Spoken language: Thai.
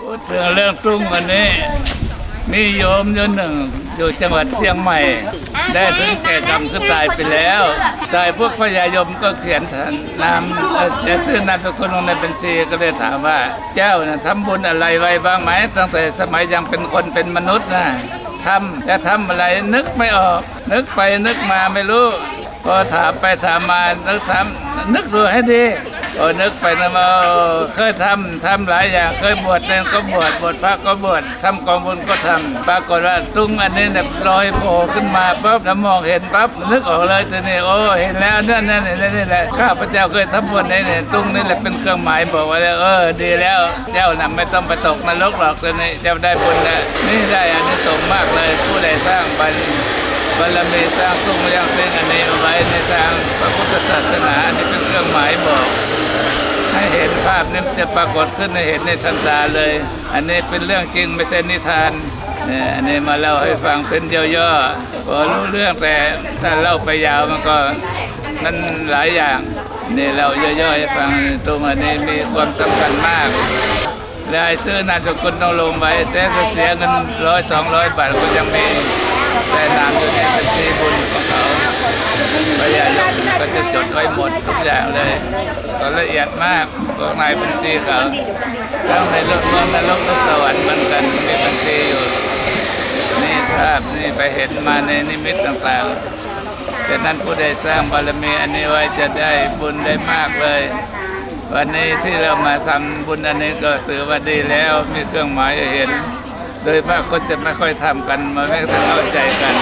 พูดถึงเรื่องตุ้งวันนี้มีโยมโยมหนึ่งอยู่จังหวัดเชียงใหม่ ได้ถึงแก่กรรมคือตายไปแล้วตายพวกพญายมก็เขียนนามเอ่อเสียชื่อนามสกุลลงในบัญชีก็เลยถามว่า เจ้าน่ะทำบุญอะไรไว้บ้างไหมตั้งแต่สมัยยังเป็นคนเป็นมนุษย์นะทำจะทำอะไรนึกไม่ออก นึกไปนึกมาไม่รู้พอถามไปถามมานึกทำนึกดูให้ดี พอนึกไปนะมาเออเคยทำทำหลายอย่างเคยบวชเนนก็บวชบวชพระก็บวชทำกองบุญก็ทำปรากฏว่าตุ้งอันนี้เนี่ยลอยโผล่ขึ้นมาปั๊บแล้วมองเห็นปั๊บนึกออกเลยทีนี้โอ้เห็นแล้วนั่นนั่นนี่นี่แหละข้าพเจ้าเคยทำบุญในเนี่ยตุ้งนี่แหละเป็นเครื่องหมายบอกว่าเออดีแล้วเจ้าน่ะไม่ต้องไปตกนรกหรอกตัวนี้เจ้าได้บุญแล้วนี่ได้อันนี้สงมากเลยผู้ใดสร้างบัญบารมีสร้างทรงยังเป็นอันนี้เอาไว้ในทางพระพุทธศาสนาอันนี้เป็นเครื่องหมายบอก ให้เห็นภาพนี้จะปรากฏขึ้นให้เห็นในทันตาเลย อันนี้เป็นเรื่องจริงไม่ใช่นิทานเนี่ยอันนี้มาเล่าให้ฟังเป็นย่อๆพอรู้เรื่องแต่ถ้าเล่าไปยาวมันก็มันหลายอย่างนี่เราย่อๆให้ฟังตรงอันนี้มีความสำคัญมากได้ซื้อนามสกุลต้องลงไว้ แต่ถ้าเสียเงินร้อยสองร้อยบาทก็ยังมีแต่นามอยู่ในบัญชีบุญของเขาพยายามก็จะจ ไว้หมดทุกอย่างเลยก็ละเอียดมากพวกนายบัญชีเขาทั้งในโลกเมืองนรกและสวรรค์มือนกันมีบัญชีอยู่ นี่ภาพนี่ไปเห็นมาในนิมิตต่างๆฉะนั้นผู้ใดสร้างบารมีอันนี้ไว้จะได้บุญได้มากเลย วันนี้ที่เรามาทำบุญอันนี้ก็ถือว่าดีแล้วมีเครื่องหมายเห็น โดยมากก็จะไม่ค่อยทำกันมาไม่ต้องเข้าใจกัน